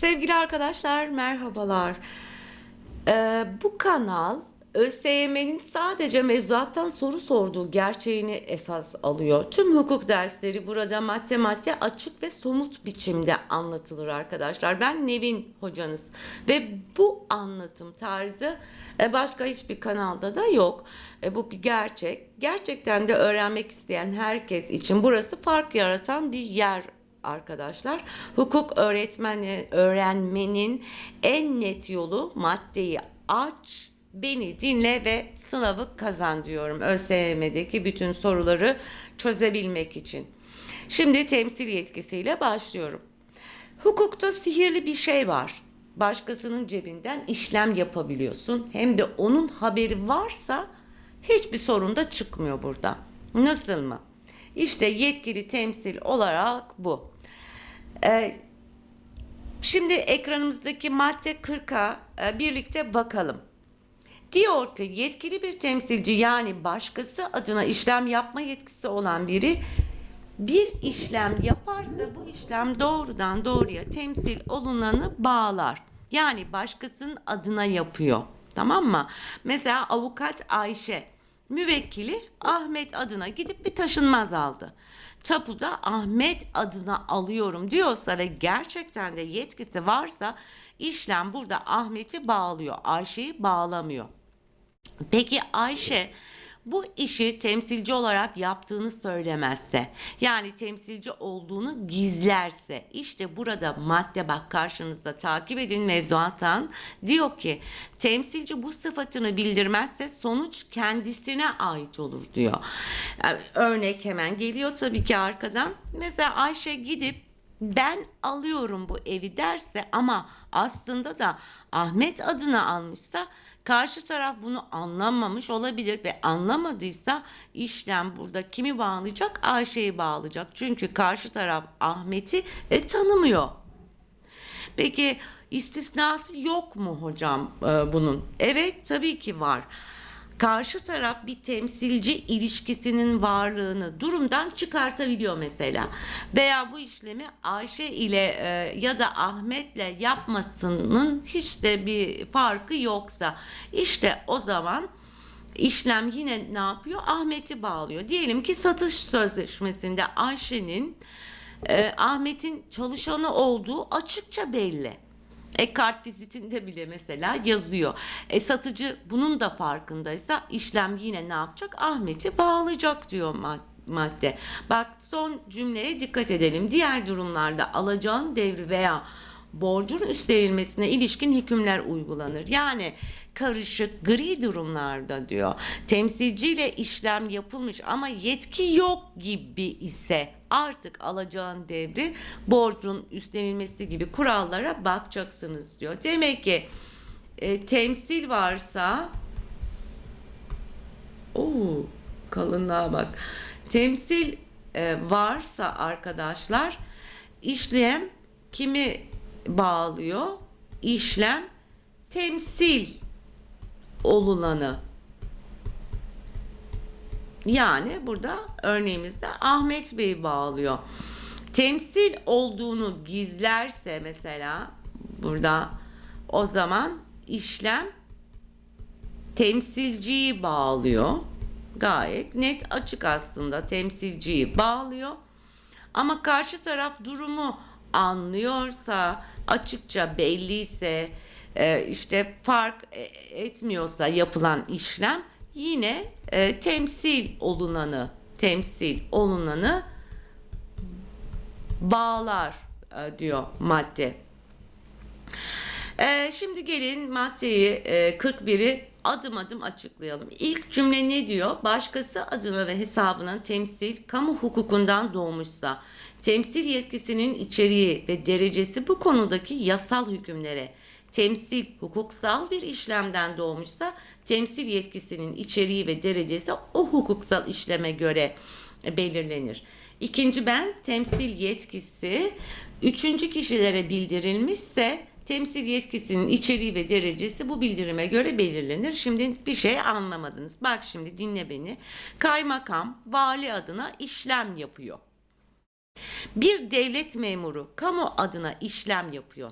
Sevgili arkadaşlar merhabalar. Ee, bu kanal ÖSYM'nin sadece mevzuattan soru sorduğu gerçeğini esas alıyor. Tüm hukuk dersleri burada madde madde açık ve somut biçimde anlatılır arkadaşlar. Ben Nevin hocanız ve bu anlatım tarzı e, başka hiçbir kanalda da yok. E, Bu bir gerçek. Gerçekten de öğrenmek isteyen herkes için burası fark yaratan bir yer arkadaşlar. Hukuk öğretmeni öğrenmenin en net yolu maddeyi aç, beni dinle ve sınavı kazan diyorum. ÖSYM'deki bütün soruları çözebilmek için. Şimdi temsil yetkisiyle başlıyorum. Hukukta sihirli bir şey var. Başkasının cebinden işlem yapabiliyorsun. Hem de onun haberi varsa hiçbir sorun da çıkmıyor burada. Nasıl mı? İşte yetkili temsil olarak bu. Ee, şimdi ekranımızdaki madde 40'a e, birlikte bakalım. Diyor ki yetkili bir temsilci yani başkası adına işlem yapma yetkisi olan biri bir işlem yaparsa bu işlem doğrudan doğruya temsil olunanı bağlar. Yani başkasının adına yapıyor. Tamam mı? Mesela avukat Ayşe müvekkili Ahmet adına gidip bir taşınmaz aldı. Tapuda Ahmet adına alıyorum diyorsa ve gerçekten de yetkisi varsa işlem burada Ahmet'i bağlıyor. Ayşe'yi bağlamıyor. Peki Ayşe bu işi temsilci olarak yaptığını söylemezse yani temsilci olduğunu gizlerse işte burada madde bak karşınızda takip edin mevzuattan diyor ki temsilci bu sıfatını bildirmezse sonuç kendisine ait olur diyor. Yani örnek hemen geliyor tabii ki arkadan. Mesela Ayşe gidip ben alıyorum bu evi derse ama aslında da Ahmet adına almışsa karşı taraf bunu anlamamış olabilir ve anlamadıysa işlem burada kimi bağlayacak? Ayşe'yi bağlayacak. Çünkü karşı taraf Ahmet'i e, tanımıyor. Peki istisnası yok mu hocam e, bunun? Evet tabii ki var. Karşı taraf bir temsilci ilişkisinin varlığını durumdan çıkartabiliyor mesela. Veya bu işlemi Ayşe ile e, ya da Ahmet'le yapmasının hiç de bir farkı yoksa işte o zaman işlem yine ne yapıyor? Ahmet'i bağlıyor. Diyelim ki satış sözleşmesinde Ayşe'nin e, Ahmet'in çalışanı olduğu açıkça belli. E kart vizitinde bile mesela yazıyor. E satıcı bunun da farkındaysa işlem yine ne yapacak? Ahmet'i bağlayacak diyor mad- madde. Bak son cümleye dikkat edelim. Diğer durumlarda alacağın devri veya borcun üstlenilmesine ilişkin hükümler uygulanır. Yani karışık gri durumlarda diyor. Temsilciyle işlem yapılmış ama yetki yok gibi ise artık alacağın devri borcun üstlenilmesi gibi kurallara bakacaksınız diyor. Demek ki e, temsil varsa Oo, kalınlığa bak. Temsil e, varsa arkadaşlar işlem kimi bağlıyor? İşlem temsil olunanı. Yani burada örneğimizde Ahmet Bey bağlıyor. Temsil olduğunu gizlerse mesela burada o zaman işlem temsilciyi bağlıyor. Gayet net açık aslında temsilciyi bağlıyor. Ama karşı taraf durumu anlıyorsa, açıkça belliyse, e, işte fark e- etmiyorsa yapılan işlem yine e, temsil olunanı, temsil olunanı bağlar e, diyor madde. Ee, şimdi gelin maddeyi e, 41'i adım adım açıklayalım. İlk cümle ne diyor? Başkası adına ve hesabına temsil kamu hukukundan doğmuşsa temsil yetkisinin içeriği ve derecesi bu konudaki yasal hükümlere temsil hukuksal bir işlemden doğmuşsa temsil yetkisinin içeriği ve derecesi o hukuksal işleme göre belirlenir. İkinci ben temsil yetkisi üçüncü kişilere bildirilmişse temsil yetkisinin içeriği ve derecesi bu bildirime göre belirlenir. Şimdi bir şey anlamadınız. Bak şimdi dinle beni. Kaymakam vali adına işlem yapıyor. Bir devlet memuru kamu adına işlem yapıyor.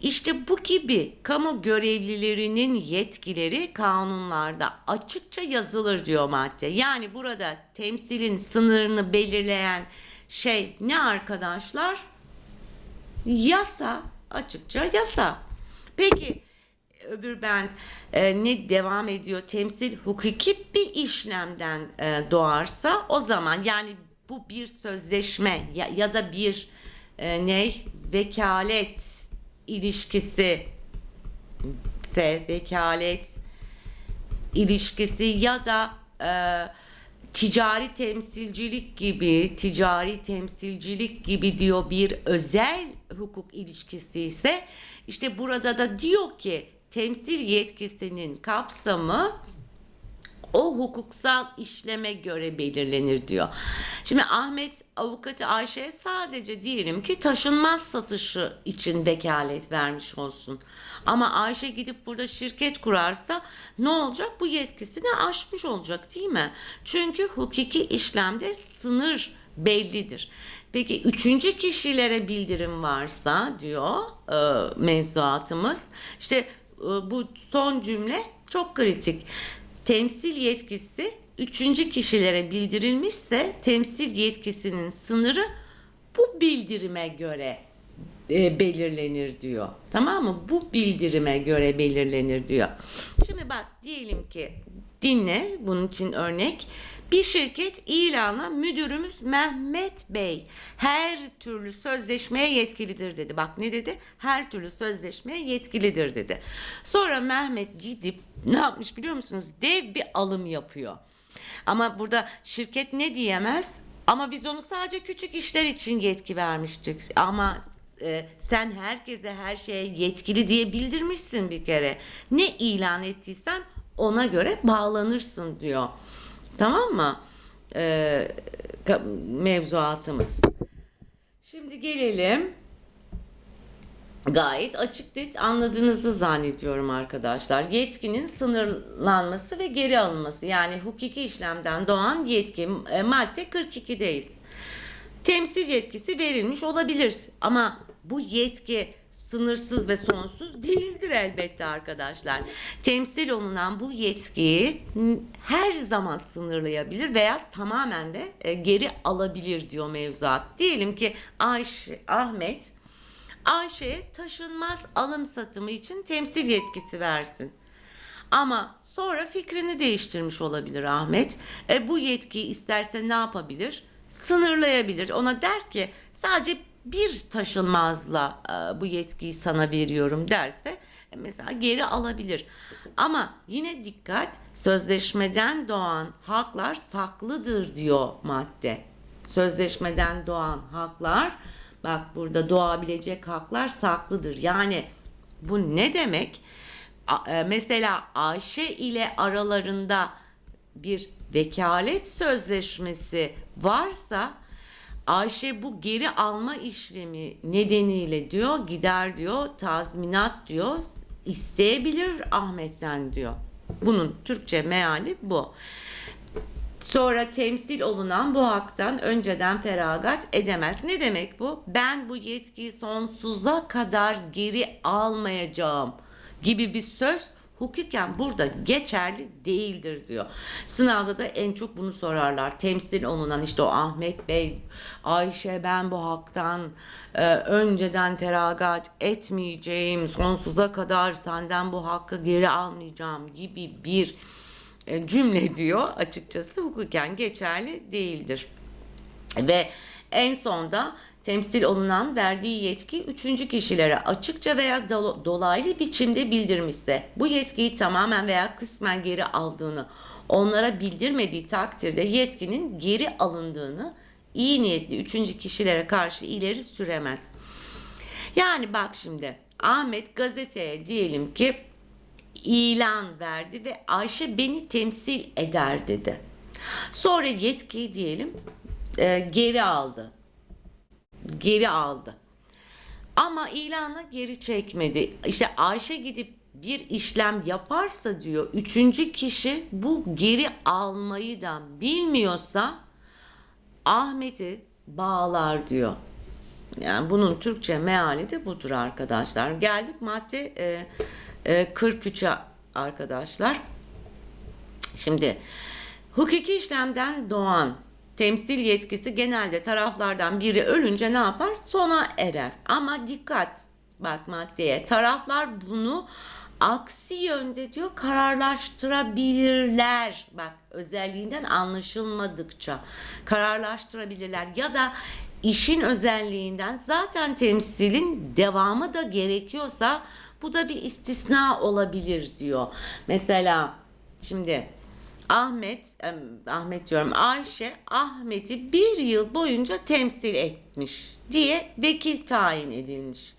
İşte bu gibi kamu görevlilerinin yetkileri kanunlarda açıkça yazılır diyor madde. Yani burada temsilin sınırını belirleyen şey ne arkadaşlar? Yasa, açıkça yasa. Peki öbür bend e, ne devam ediyor? Temsil hukuki bir işlemden e, doğarsa o zaman yani bu bir sözleşme ya, ya da bir e, ne vekalet ilişkisi ise vekalet ilişkisi ya da e, ticari temsilcilik gibi ticari temsilcilik gibi diyor bir özel hukuk ilişkisi ise işte burada da diyor ki temsil yetkisinin kapsamı o hukuksal işleme göre belirlenir diyor. Şimdi Ahmet avukatı Ayşe'ye sadece diyelim ki taşınmaz satışı için vekalet vermiş olsun. Ama Ayşe gidip burada şirket kurarsa ne olacak? Bu yetkisini aşmış olacak değil mi? Çünkü hukuki işlemde sınır bellidir. Peki üçüncü kişilere bildirim varsa diyor e, mevzuatımız işte e, bu son cümle çok kritik. Temsil yetkisi üçüncü kişilere bildirilmişse temsil yetkisinin sınırı bu bildirime göre e, belirlenir diyor. Tamam mı? Bu bildirime göre belirlenir diyor. Şimdi bak diyelim ki dinle bunun için örnek. Bir şirket ilana müdürümüz Mehmet Bey her türlü sözleşmeye yetkilidir dedi. Bak ne dedi? Her türlü sözleşmeye yetkilidir dedi. Sonra Mehmet gidip ne yapmış biliyor musunuz? Dev bir alım yapıyor. Ama burada şirket ne diyemez? Ama biz onu sadece küçük işler için yetki vermiştik. Ama e, sen herkese her şeye yetkili diye bildirmişsin bir kere. Ne ilan ettiysen ona göre bağlanırsın diyor. Tamam mı? Ee, mevzuatımız. Şimdi gelelim. Gayet açık net anladığınızı zannediyorum arkadaşlar. Yetkinin sınırlanması ve geri alınması yani hukuki işlemden doğan yetki e, madde 42'deyiz. Temsil yetkisi verilmiş olabilir ama bu yetki sınırsız ve sonsuz değildir elbette arkadaşlar. Temsil olunan bu yetkiyi her zaman sınırlayabilir veya tamamen de e, geri alabilir diyor mevzuat. Diyelim ki Ayşe, Ahmet Ayşe'ye taşınmaz alım satımı için temsil yetkisi versin. Ama sonra fikrini değiştirmiş olabilir Ahmet. E, bu yetkiyi isterse ne yapabilir? Sınırlayabilir. Ona der ki sadece bir taşınmazla e, bu yetkiyi sana veriyorum derse e, mesela geri alabilir. Ama yine dikkat sözleşmeden doğan haklar saklıdır diyor madde. Sözleşmeden doğan haklar bak burada doğabilecek haklar saklıdır. Yani bu ne demek? E, Mesela Ayşe ile aralarında bir vekalet sözleşmesi varsa Ayşe bu geri alma işlemi nedeniyle diyor gider diyor tazminat diyor isteyebilir Ahmet'ten diyor. Bunun Türkçe meali bu. Sonra temsil olunan bu haktan önceden feragat edemez. Ne demek bu? Ben bu yetkiyi sonsuza kadar geri almayacağım gibi bir söz hukuken burada geçerli değildir diyor. Sınavda da en çok bunu sorarlar. Temsil olunan işte o Ahmet Bey, Ayşe ben bu haktan e, önceden feragat etmeyeceğim, sonsuza kadar senden bu hakkı geri almayacağım gibi bir e, cümle diyor açıkçası hukuken geçerli değildir. Ve en sonda temsil olunan verdiği yetki üçüncü kişilere açıkça veya dolaylı biçimde bildirmişse bu yetkiyi tamamen veya kısmen geri aldığını onlara bildirmediği takdirde yetkinin geri alındığını iyi niyetli üçüncü kişilere karşı ileri süremez. Yani bak şimdi Ahmet gazeteye diyelim ki ilan verdi ve Ayşe beni temsil eder dedi. Sonra yetkiyi diyelim e, geri aldı. Geri aldı. Ama ilanı geri çekmedi. İşte Ayşe gidip bir işlem yaparsa diyor üçüncü kişi bu geri almayı da bilmiyorsa Ahmet'i bağlar diyor. Yani bunun Türkçe meali de budur arkadaşlar. Geldik madde e, e, 43'e arkadaşlar. Şimdi hukuki işlemden doğan temsil yetkisi genelde taraflardan biri ölünce ne yapar? Sona erer. Ama dikkat bak maddeye. Taraflar bunu aksi yönde diyor kararlaştırabilirler. Bak özelliğinden anlaşılmadıkça kararlaştırabilirler ya da işin özelliğinden zaten temsilin devamı da gerekiyorsa bu da bir istisna olabilir diyor. Mesela şimdi Ahmet, Ahmet diyorum Ayşe Ahmet'i bir yıl boyunca temsil etmiş diye vekil tayin edilmiş.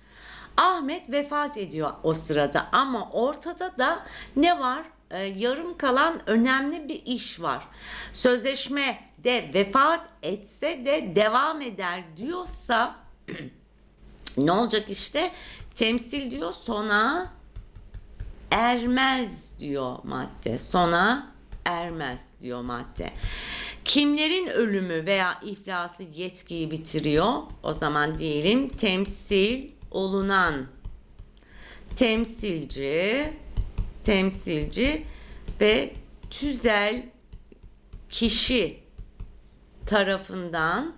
Ahmet vefat ediyor o sırada ama ortada da ne var? Ee, yarım kalan önemli bir iş var. Sözleşme de vefat etse de devam eder diyorsa ne olacak işte? Temsil diyor sona ermez diyor madde. Sona ermez diyor madde. Kimlerin ölümü veya iflası yetkiyi bitiriyor? O zaman diyelim temsil olunan temsilci, temsilci ve tüzel kişi tarafından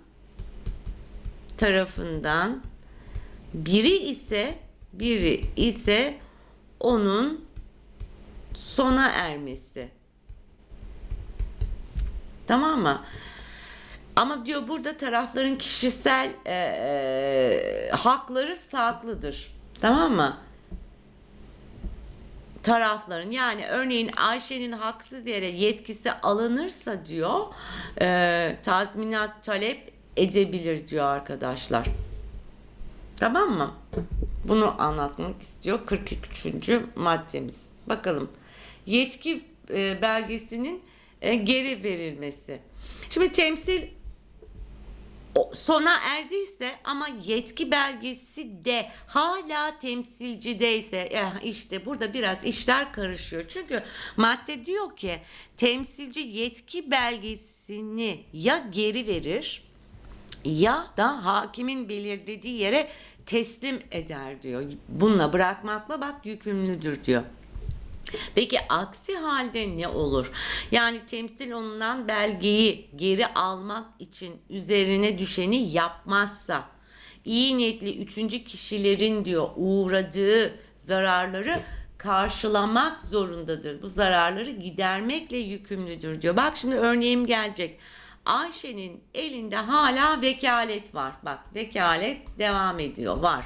tarafından biri ise biri ise onun sona ermesi. Tamam mı? Ama diyor burada tarafların kişisel e, e, hakları saklıdır. Tamam mı? Tarafların yani örneğin Ayşe'nin haksız yere yetkisi alınırsa diyor e, tazminat talep edebilir diyor arkadaşlar. Tamam mı? Bunu anlatmak istiyor 43. maddemiz. Bakalım. Yetki e, belgesinin e, geri verilmesi. Şimdi temsil sona erdiyse ama yetki belgesi de hala temsilcideyse eh, işte burada biraz işler karışıyor. Çünkü madde diyor ki temsilci yetki belgesini ya geri verir ya da hakimin belirlediği yere teslim eder diyor. Bununla bırakmakla bak yükümlüdür diyor. Peki aksi halde ne olur? Yani temsil olunan belgeyi geri almak için üzerine düşeni yapmazsa iyi niyetli üçüncü kişilerin diyor uğradığı zararları karşılamak zorundadır. Bu zararları gidermekle yükümlüdür diyor. Bak şimdi örneğim gelecek. Ayşe'nin elinde hala vekalet var. Bak vekalet devam ediyor var.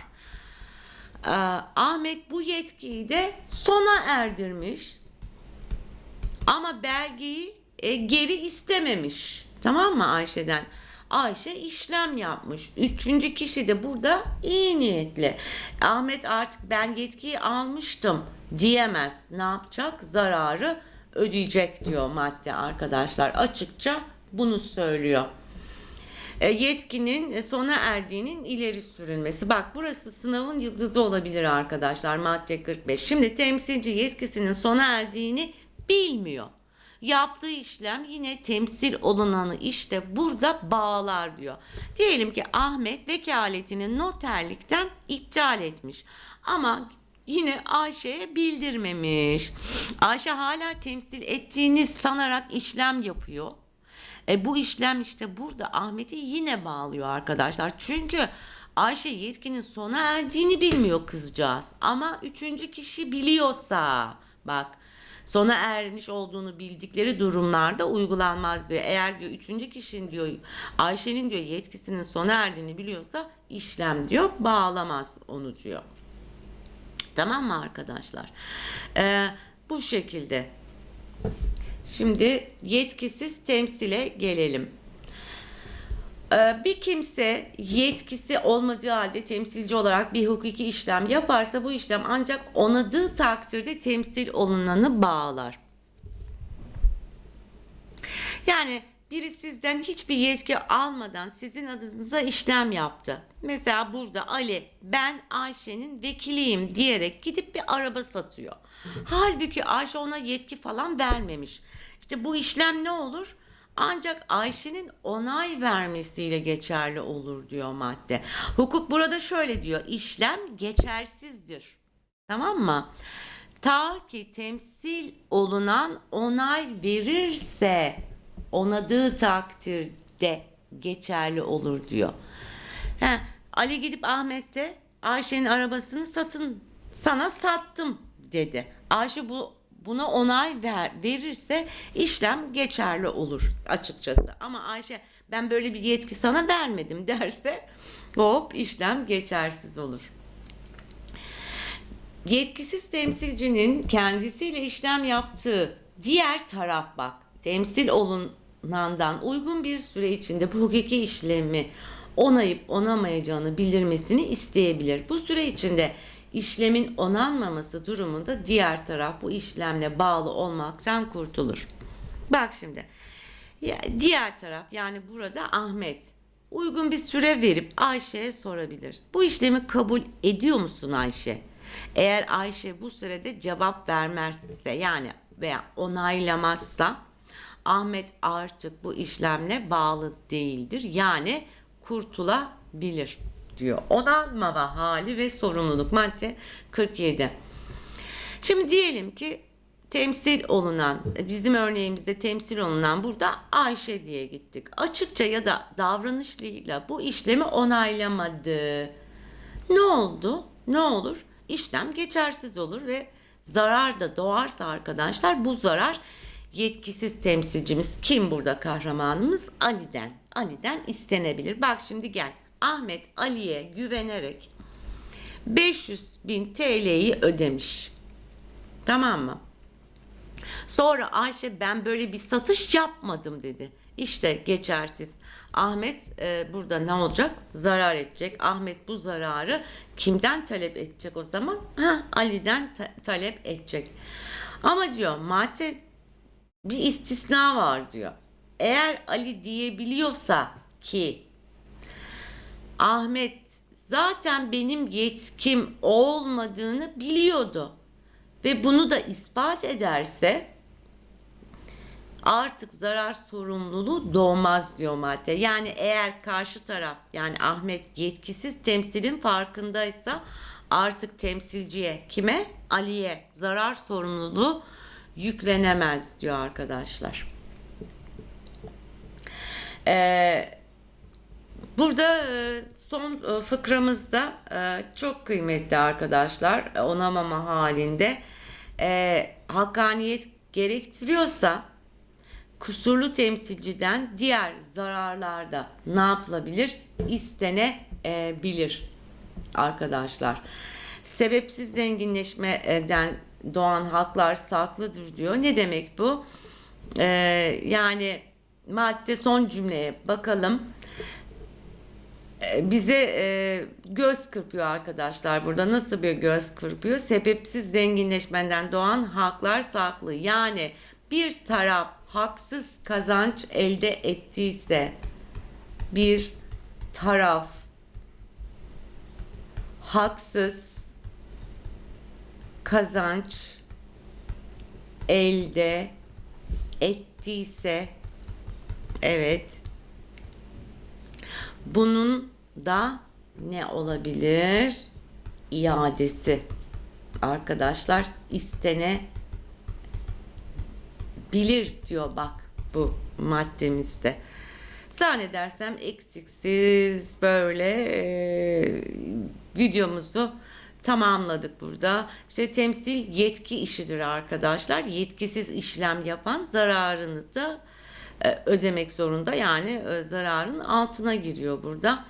Ee, Ahmet bu yetkiyi de sona erdirmiş. Ama belgeyi e, geri istememiş. Tamam mı Ayşe'den? Ayşe işlem yapmış. Üçüncü kişi de burada iyi niyetli. Ahmet artık ben yetkiyi almıştım diyemez. Ne yapacak? Zararı ödeyecek diyor madde arkadaşlar. Açıkça bunu söylüyor. E, yetkinin e, sona erdiğinin ileri sürülmesi. Bak burası sınavın yıldızı olabilir arkadaşlar madde 45. Şimdi temsilci yetkisinin sona erdiğini bilmiyor. Yaptığı işlem yine temsil olunanı işte burada bağlar diyor. Diyelim ki Ahmet vekaletini noterlikten iptal etmiş. Ama yine Ayşe'ye bildirmemiş. Ayşe hala temsil ettiğini sanarak işlem yapıyor. E bu işlem işte burada Ahmet'i yine bağlıyor arkadaşlar. Çünkü Ayşe yetkinin sona erdiğini bilmiyor kızcağız. Ama üçüncü kişi biliyorsa bak sona ermiş olduğunu bildikleri durumlarda uygulanmaz diyor. Eğer diyor üçüncü kişinin diyor Ayşe'nin diyor yetkisinin sona erdiğini biliyorsa işlem diyor bağlamaz onu diyor. Tamam mı arkadaşlar? Ee, bu şekilde. Şimdi yetkisiz temsile gelelim. Ee, Bir kimse yetkisi olmadığı halde temsilci olarak bir hukuki işlem yaparsa bu işlem ancak onadığı takdirde temsil olunanı bağlar. Yani biri sizden hiçbir yetki almadan sizin adınıza işlem yaptı. Mesela burada Ali ben Ayşe'nin vekiliyim diyerek gidip bir araba satıyor. Halbuki Ayşe ona yetki falan vermemiş. İşte bu işlem ne olur? ancak Ayşe'nin onay vermesiyle geçerli olur diyor madde. Hukuk burada şöyle diyor. işlem geçersizdir. Tamam mı? Ta ki temsil olunan onay verirse onadığı takdirde geçerli olur diyor. He, Ali gidip Ahmet'te Ayşe'nin arabasını satın sana sattım dedi. Ayşe bu buna onay ver, verirse işlem geçerli olur açıkçası. Ama Ayşe ben böyle bir yetki sana vermedim derse hop işlem geçersiz olur. Yetkisiz temsilcinin kendisiyle işlem yaptığı diğer taraf bak temsil olunandan uygun bir süre içinde bu hukuki işlemi onayıp onamayacağını bildirmesini isteyebilir. Bu süre içinde işlemin onanmaması durumunda diğer taraf bu işlemle bağlı olmaktan kurtulur. Bak şimdi diğer taraf yani burada Ahmet uygun bir süre verip Ayşe'ye sorabilir. Bu işlemi kabul ediyor musun Ayşe? Eğer Ayşe bu sürede cevap vermezse yani veya onaylamazsa Ahmet artık bu işlemle bağlı değildir. Yani kurtulabilir diyor. Onanmama hali ve sorumluluk madde 47. Şimdi diyelim ki temsil olunan, bizim örneğimizde temsil olunan burada Ayşe diye gittik. Açıkça ya da davranışıyla bu işlemi onaylamadı. Ne oldu? Ne olur? İşlem geçersiz olur ve zarar da doğarsa arkadaşlar bu zarar yetkisiz temsilcimiz kim burada kahramanımız? Ali'den. Ali'den istenebilir. Bak şimdi gel. Ahmet Ali'ye güvenerek 500 bin TL'yi ödemiş. Tamam mı? Sonra Ayşe ben böyle bir satış yapmadım dedi. İşte geçersiz. Ahmet e, burada ne olacak? Zarar edecek. Ahmet bu zararı kimden talep edecek o zaman? Ha, Ali'den ta- talep edecek. Ama diyor madde bir istisna var diyor. Eğer Ali diyebiliyorsa ki Ahmet zaten benim yetkim olmadığını biliyordu ve bunu da ispat ederse artık zarar sorumluluğu doğmaz diyor madde. Yani eğer karşı taraf yani Ahmet yetkisiz temsilin farkındaysa artık temsilciye kime? Ali'ye zarar sorumluluğu yüklenemez diyor arkadaşlar. Ee, Burada e, son e, fıkramızda e, çok kıymetli arkadaşlar onamama halinde e, hakkaniyet gerektiriyorsa kusurlu temsilciden diğer zararlarda ne yapılabilir? İstenebilir arkadaşlar. Sebepsiz zenginleşmeden doğan haklar saklıdır diyor. Ne demek bu? E, yani madde son cümleye bakalım bize e, göz kırpıyor arkadaşlar burada. Nasıl bir göz kırpıyor? Sebepsiz zenginleşmeden doğan haklar saklı. Yani bir taraf haksız kazanç elde ettiyse bir taraf haksız kazanç elde ettiyse evet bunun da ne olabilir? İadesi. Arkadaşlar istene bilir diyor bak bu maddemizde. Zannedersem eksiksiz böyle e, videomuzu tamamladık burada. İşte temsil yetki işidir arkadaşlar. Yetkisiz işlem yapan zararını da e, ödemek zorunda. Yani e, zararın altına giriyor burada.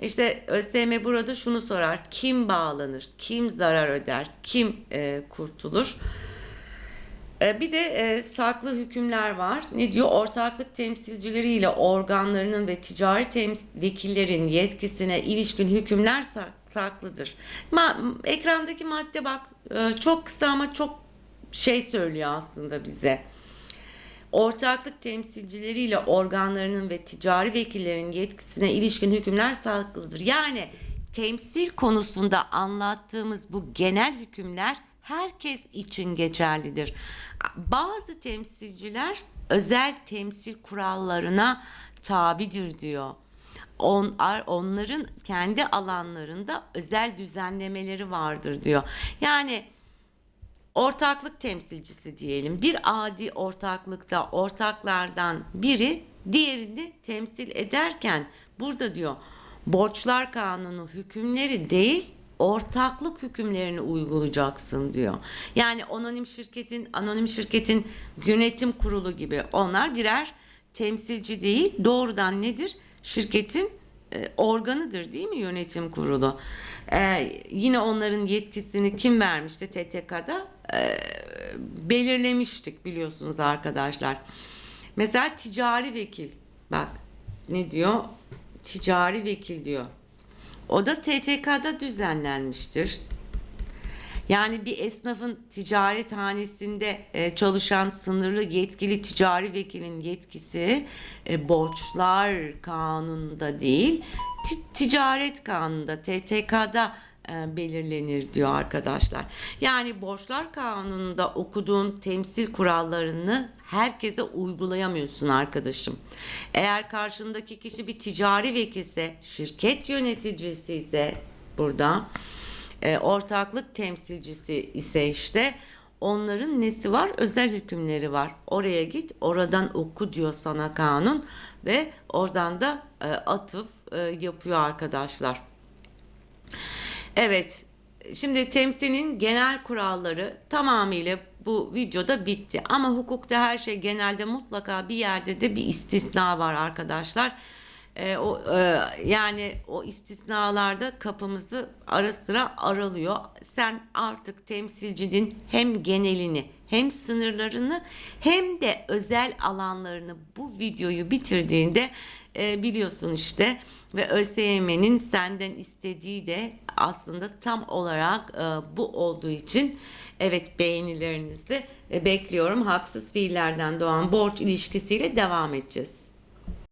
İşte ÖSYM burada şunu sorar. Kim bağlanır? Kim zarar öder? Kim e, kurtulur? E, bir de e, saklı hükümler var. Ne diyor? Ortaklık temsilcileriyle organlarının ve ticari vekillerin yetkisine ilişkin hükümler sak- saklıdır. Ma- ekrandaki madde bak e, çok kısa ama çok şey söylüyor aslında bize ortaklık temsilcileriyle organlarının ve ticari vekillerin yetkisine ilişkin hükümler saklıdır. Yani temsil konusunda anlattığımız bu genel hükümler herkes için geçerlidir. Bazı temsilciler özel temsil kurallarına tabidir diyor. On, onların kendi alanlarında özel düzenlemeleri vardır diyor. Yani ortaklık temsilcisi diyelim. Bir adi ortaklıkta ortaklardan biri diğerini temsil ederken burada diyor borçlar kanunu hükümleri değil ortaklık hükümlerini uygulayacaksın diyor. Yani anonim şirketin anonim şirketin yönetim kurulu gibi onlar birer temsilci değil doğrudan nedir? Şirketin e, organıdır değil mi yönetim kurulu? Ee, yine onların yetkisini kim vermişti TTK'da? Ee, belirlemiştik biliyorsunuz arkadaşlar. Mesela ticari vekil. Bak ne diyor? Ticari vekil diyor. O da TTK'da düzenlenmiştir. Yani bir esnafın ticarethanesinde e, çalışan sınırlı yetkili ticari vekilin yetkisi e, borçlar kanununda değil, ti- ticaret kanununda, TTK'da e, belirlenir diyor arkadaşlar. Yani borçlar kanununda okuduğun temsil kurallarını herkese uygulayamıyorsun arkadaşım. Eğer karşındaki kişi bir ticari vekilse, şirket yöneticisi ise burada e, ortaklık temsilcisi ise işte onların nesi var? Özel hükümleri var. Oraya git, oradan oku diyor sana kanun ve oradan da e, atıp e, yapıyor arkadaşlar. Evet, şimdi temsilin genel kuralları tamamıyla bu videoda bitti. Ama hukukta her şey genelde mutlaka bir yerde de bir istisna var arkadaşlar. E, o e, yani o istisnalarda kapımızı ara sıra aralıyor. Sen artık temsilcinin hem genelini hem sınırlarını hem de özel alanlarını bu videoyu bitirdiğinde e, biliyorsun işte ve ÖSYM'nin senden istediği de aslında tam olarak e, bu olduğu için evet beğenilerinizi e, bekliyorum. Haksız fiillerden doğan borç ilişkisiyle devam edeceğiz.